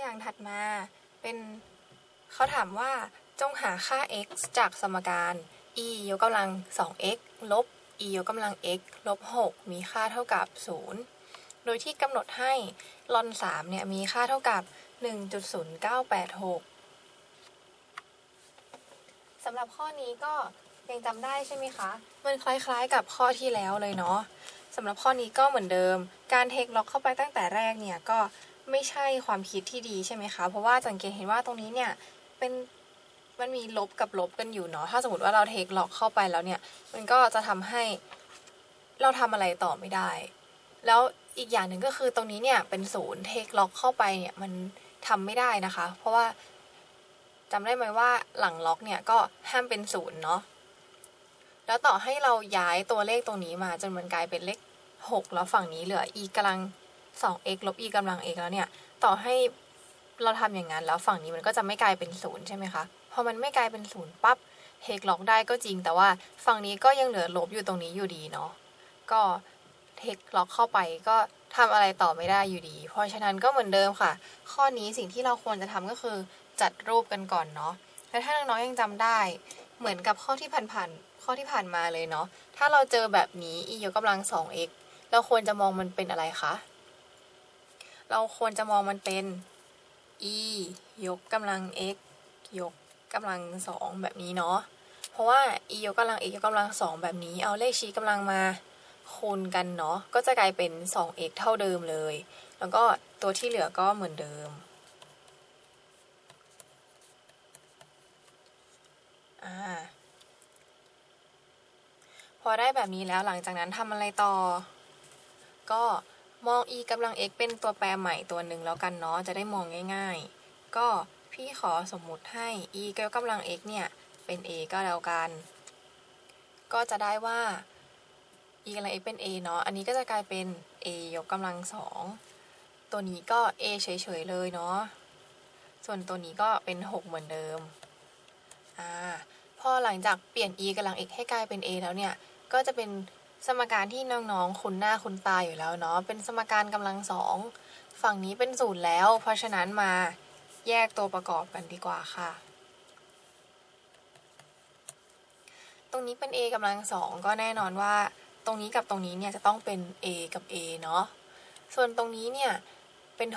อย่างถัดมาเป็นเขาถามว่าจงหาค่า x จากสมการ e ยกกำลัง 2x ลบ e ยกกำลัง x ลบ 6 มีค่าเท่ากับ 0 โดยที่กำหนดให้ลอน3เนี่ยมีค่าเท่ากับ 1.0986สำหรับข้อนี้ก็ยังจำได้ใช่ไหมคะ มันคล้ายๆกับข้อที่แล้วเลยเนาะสำหรับข้อนี้ก็เหมือนเดิม การเทคล็อกเข้าไปตั้งแต่แรกเนี่ยก็ ไม่ใช่ความคิดที่ดีใช่ไหมคะ เพราะว่าสังเกตเห็นว่าตรงนี้เนี่ยเป็นมันมีลบกับลบกันอยู่เนาะ ถ้าสมมติว่าเราเทคล็อกเข้าไปแล้วเนี่ย มันก็จะทำให้เราทำอะไรต่อไม่ได้ แล้วอีกอย่างหนึ่งก็คือตรงนี้เนี่ยเป็นศูนย์เทคล็อกเข้าไปเนี่ยมันทำไม่ได้นะคะ เพราะว่าจำได้ไหมว่าหลังล็อกเนี่ยก็ห้ามเป็นศูนย์เนาะ แล้วต่อให้เราย้ายตัวเลขตรงนี้มาจนมันกลายเป็นเลข6แล้วฝั่งนี้เหลือ e กำลัง 2x ลบ e กำลัง x แล้วเนี่ย ต่อให้เราทำอย่างนั้นแล้วฝั่งนี้มันก็จะไม่กลายเป็นศูนย์ใช่ไหมคะ พอมันไม่กลายเป็นศูนย์ปั๊บเทคล็อกได้ก็จริง แต่ว่าฝั่งนี้ก็ยังเหลือลบอยู่ตรงนี้อยู่ดีเนาะ ก็เทคล็อกเข้าไปก็ทำอะไรต่อไม่ได้อยู่ดี เพราะฉะนั้นก็เหมือนเดิมค่ะ ข้อนี้สิ่งที่เราควรจะทำก็คือจัดรูปกันก่อนเนาะ และถ้าน้องๆยังจำได้ เหมือนกับข้อที่ผ่านๆ ข้อที่ผ่านมาเลยเนาะ ถ้าเราเจอแบบนี้ e ยกกำลัง 2x เราควรจะมองมันเป็นอะไรคะ เราควรจะมองมันเป็น e ยกกำลัง x ยกกำลัง2แบบนี้เนาะ เพราะว่า e ยกกำลัง x ยกกำลัง2แบบนี้ เอาเลขชี้กำลังมาคูณกันเนาะ ก็จะกลายเป็น 2x เท่าเดิมเลย แล้วก็ตัวที่เหลือก็เหมือนเดิมอ่าพอได้แบบนี้แล้วหลังจากนั้นทำอะไรต่อ ก็ มอง e กำลัง x เป็นตัวแปรใหม่ตัวหนึ่งแล้วกันเนาะ จะได้มองง่าย ๆ ก็พี่ขอสมมุติให้ e ยกกำลัง x เนี่ย เป็น a ก็แล้วกัน ก็จะได้ว่า e กำลัง x เป็น a เนาะ อันนี้ก็จะกลายเป็น a ยกกำลังสองตัวนี้ก็ a เฉยๆเลยเนาะ ส่วนตัวนี้ก็เป็น 6 เหมือนเดิม อ่า พอหลังจากเปลี่ยน e กำลัง x ให้กลายเป็น a แล้วเนี่ย ก็จะเป็น สมการที่น้องๆคุ้นหน้าคุ้นตาอยู่แล้วเนาะเป็นสมการกำลังสองฝั่งนี้เป็นศูนย์แล้ว เพราะฉะนั้นมาแยกตัวประกอบกันดีกว่าค่ะ ตรงนี้เป็น a กำลังสองก็แน่นอนว่า ตรงนี้กับตรงนี้เนี่ยจะต้องเป็น a กับ a เนาะส่วนตรงนี้เนี่ยเป็น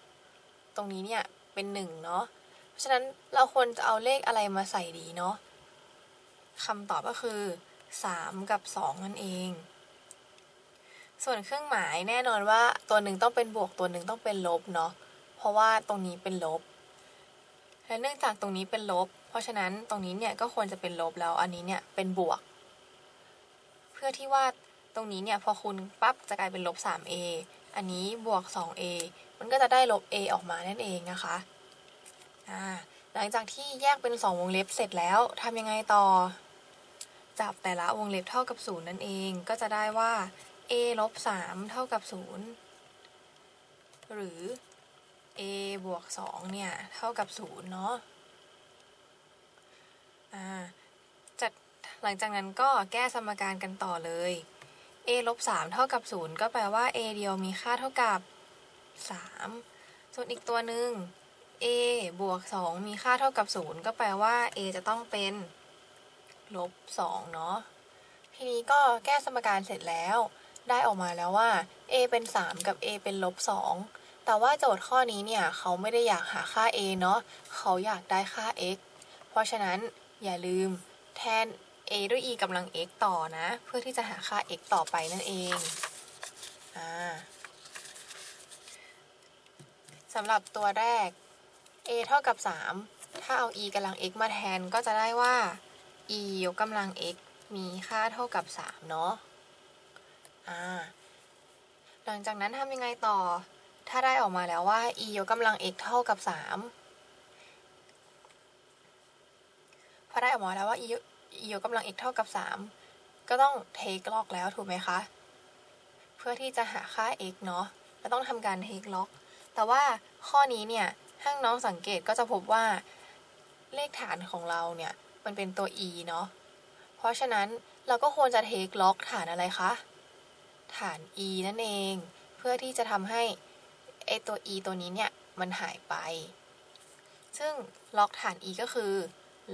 6 ตรงนี้เนี่ยเป็น1เนาะเพราะฉะนั้นเราควรจะเอาเลขอะไรมาใส่ดีเนาะคำตอบก็คือ 3 กับ 2 นั่นเอง ส่วนเครื่องหมายแน่นอนว่าตัวหนึ่งต้องเป็นบวกตัวหนึ่งต้องเป็นลบเนาะเพราะว่าตรงนี้เป็นลบ และเนื่องจากตรงนี้เป็นลบ เพราะฉะนั้นตรงนี้เนี่ยก็ควรจะเป็นลบแล้วอันนี้เนี่ยเป็นบวก เพื่อที่ว่าตรงนี้เนี่ยพอคูณปั๊บจะกลายเป็นลบ 3a อันนี้บวก 2a มันก็จะได้ลบ a ออกมานั่นเองนะคะหลังจากที่แยกเป็น 2 วงเล็บเสร็จแล้วทำยังไงต่อ จับแต่ละวงเล็บเท่ากับ 0 นั่นเอง ก็จะได้ว่า a ลบ3เท่ากับ 0 หรือ a บวก2เนี่ย เท่ากับ 0 เนาะอ่าจัดหลังจากนั้นก็แก้สมการกันต่อเลย a ลบ3เท่ากับ 0 ก็แปลว่า a เดียวมีค่าเท่ากับ 3 ส่วนอีกตัวหนึ่ง a บวก 2 มีค่าเท่ากับ 0 ก็แปลว่า a จะต้องเป็น ลบ2เนาะทีนี้ก็แก้สมการเสร็จแล้ว ได้ออกมาแล้วว่า a เป็น 3 กับ a เป็นลบ2แต่ว่าโจทย์ข้อนี้เนี่ย เขาไม่ได้อยากหาค่า a เนาะเขาอยากได้ค่า x เพราะฉะนั้นอย่าลืมแทน a ด้วย e กำลัง x ต่อนะ เพื่อที่จะหาค่า x ต่อไปนั่นเองอ่าสำหรับตัวแรก a เท่ากับ 3 ถ้าเอา e กำลัง x มาแทนก็จะได้ว่า e ยกกำลัง x มีค่าเท่ากับ 3 เนาะอ่าหลังจากนั้นทำยังไงต่อ ถ้าได้ออกมาแล้วว่า e ยกกำลัง x เท่ากับ 3 พอได้ออกมาแล้วว่า e ยกกำลัง x เท่ากับ 3 ก็ต้องเทคล็อกแล้วถูกไหมคะ เพื่อที่จะหาค่า x เนาะก็ต้องทำการเทคล็อก แต่ว่าข้อนี้เนี่ยถ้าน้องสังเกตก็จะพบว่าเลขฐานของเราเนี่ย มันเป็นตัว e เนาะ เพราะฉะนั้นเราก็ควรจะเทคล็อกฐานอะไรคะ ฐาน e นั่นเอง เพื่อที่จะทำให้ไอตัว e ตัวนี้เนี่ย มันหายไป ซึ่งล็อกฐาน e ก็คือ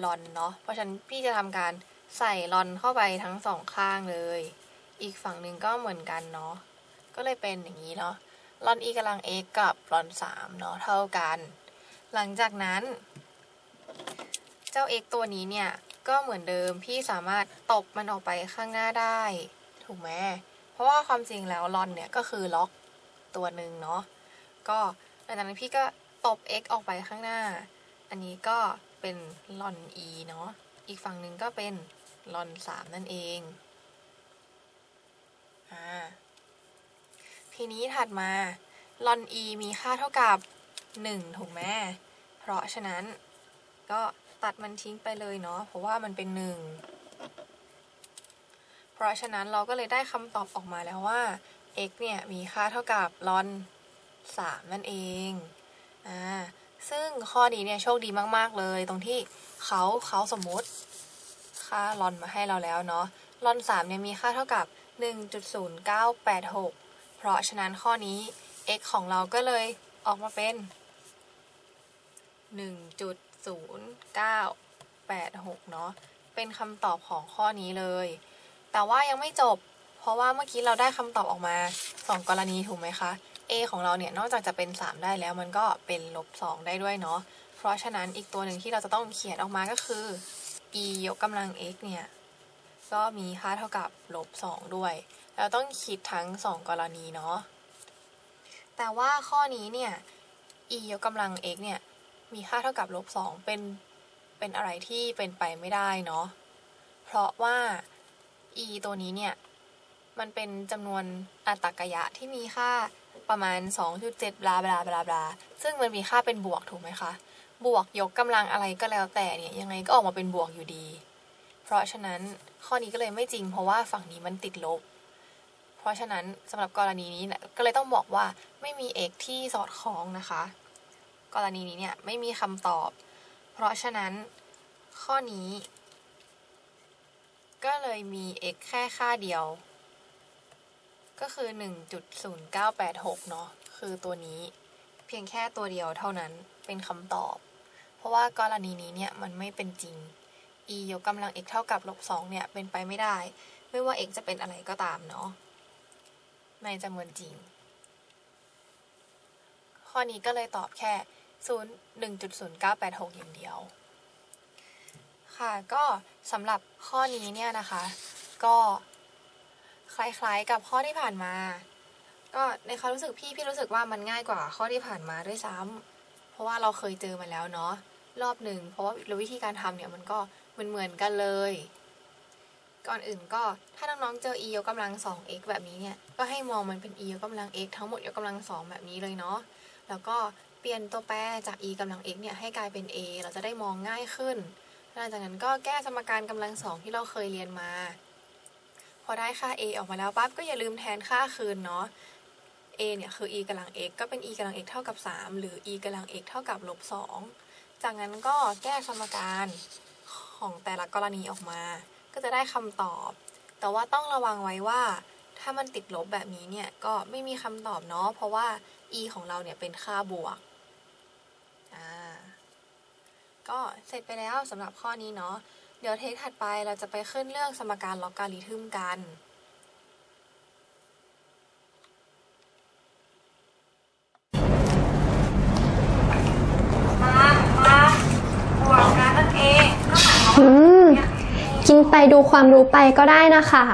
ลอนเนาะ เพราะฉะนั้นพี่จะทำการใส่ลอนเข้าไปทั้งสองข้างเลย อีกฝั่งหนึ่งก็เหมือนกันเนาะ ก็เลยเป็นอย่างนี้เนาะลอน e กำลัง x กับลอน3เนาะเท่ากัน หลังจากนั้น เจ้า x ตัวนี้เนี่ย ก็เหมือนเดิมพี่สามารถตบมันออกไปข้างหน้าได้ ถูกไหมเพราะว่าความจริงแล้วลอนเนี่ยก็คือล็อกตัวหนึ่งเนาะก็หลังจากนั้นพี่ก็ตบ x ออกไปข้างหน้า อันนี้ก็เป็นลอน e เนาะอีกฝั่งหนึ่งก็เป็นลอน 3 นั่นเองอ่าทีนี้ถัดมาลอน e มีค่าเท่ากับ 1 ถูกไหมเพราะฉะนั้น ก็ตัดมันทิ้งไปเลยเนาะเพราะว่ามันเป็น1เพราะฉะนั้นเราก็เลยได้คำตอบออกมาแล้วว่า x เนี่ยมีค่าเท่ากับลอน 3 นั่นเองอ่าซึ่งข้อนี้เนี่ยโชคดีมากๆเลยตรงที่เขาเขาสมมติค่าลอนมาให้เราแล้วเนาะลอน 3 เนี่ยมีค่าเท่ากับ 1.0986 เพราะฉะนั้นข้อนี้ x ของเราก็เลยออกมาเป็น 0986 เนาะเป็นคำตอบของข้อนี้เลย แต่ว่ายังไม่จบ เพราะว่าเมื่อกี้เราได้คำตอบออกมา 2 กรณีถูกไหมคะ a ของเราเนี่ยนอกจากจะเป็น 3 ได้แล้วมันก็เป็นลบ 2 ได้ด้วยเนาะเพราะฉะนั้นอีกตัวหนึ่งที่เราจะต้องเขียนออกมาก็คือ e ยกกำลัง x เนี่ยก็มีค่าเท่ากับลบ 2 ด้วย เราต้องคิดทั้ง 2 กรณีเนาะแต่ว่าข้อนี้เนี่ย e ยกกำลัง x เนี่ย มีค่าเท่ากับลบ2เป็นเป็นอะไรที่เป็นไปไม่ได้เนาะเพราะว่า e ตัวนี้เนี่ย มันเป็นจำนวนอัตกยะที่มีค่าประมาณ 2.7บลาบลาบลาบลาซึ่งมันมีค่าเป็นบวกถูกไหมคะ บวกยกกำลังอะไรก็แล้วแต่เนี่ยยังไงก็ออกมาเป็นบวกอยู่ดี เพราะฉะนั้นข้อนี้ก็เลยไม่จริง เพราะว่าฝั่งนี้มันติดลบ เพราะฉะนั้นสำหรับกรณีนี้เนี่ยก็เลยต้องบอกว่าไม่มี x ที่สอดคล้องนะคะ กรณีนี้เนี่ยไม่มีคำตอบ เพราะฉะนั้นข้อนี้ ก็เลยมี x แค่ค่าเดียว ก็คือ 1.0986 เนาะคือตัวนี้เพียงแค่ตัวเดียวเท่านั้นเป็นคำตอบ เพราะว่ากรณีนี้เนี่ยมันไม่เป็นจริง e ยกกำลัง x เท่ากับลบ2เนี่ยเป็นไปไม่ได้ ไม่ว่า x จะเป็นอะไรก็ตามเนาะในจำนวนจริง ข้อนี้ก็เลยตอบแค่ 0 1.0986 อย่างเดียว ค่ะก็สำหรับข้อนี้เนี่ยนะคะ ก็คล้ายๆกับข้อที่ผ่านมา ก็ในความรู้สึกพี่พี่รู้สึกว่ามันง่ายกว่าข้อที่ผ่านมาด้วยซ้ำเพราะว่าเราเคยเจอมาแล้วเนาะรอบหนึ่งเพราะว่าวิธีการทำเนี่ยมันก็เหมือนเหมือนกันเลย ก่อนอื่นก็ถ้าน้องๆเจอ e ยกกำลัง 2x แบบนี้เนี่ย ก็ให้มองมันเป็น e ยกกำลัง x ทั้งหมดยกกำลัง 2 แบบนี้เลยเนาะ แล้วก็ เปลี่ยนตัวแปรจาก e กำลัง x เนี่ยให้กลายเป็น a เราจะได้มองง่ายขึ้นหลังจากนั้นก็แก้สมการกำลังสองที่เราเคยเรียนมา พอได้ค่า a ออกมาแล้วปั๊บก็อย่าลืมแทนค่าคืนเนาะ a เนี่ยคือ e กำลัง x ก็เป็น e กำลัง x เท่ากับ 3 หรือ e กำลัง x เท่ากับลบ2จากนั้นก็แก้สมการของแต่ละกรณีออกมา ก็จะได้คำตอบ แต่ว่าต้องระวังไว้ว่า ถ้ามันติดลบแบบนี้เนี่ยก็ไม่มีคำตอบเนาะ เพราะว่า e ของเราเนี่ยเป็นค่าบวก อ่าก็เสร็จไปแล้วสำหรับข้อนี้เนาะเดี๋ยวเทคถัดไปเราจะไปขึ้นเรื่องสมการล็อกการิทึมกันมามาบวกกันนั่นเองอืมกินไปดูความรู้ไปก็ได้นะคะ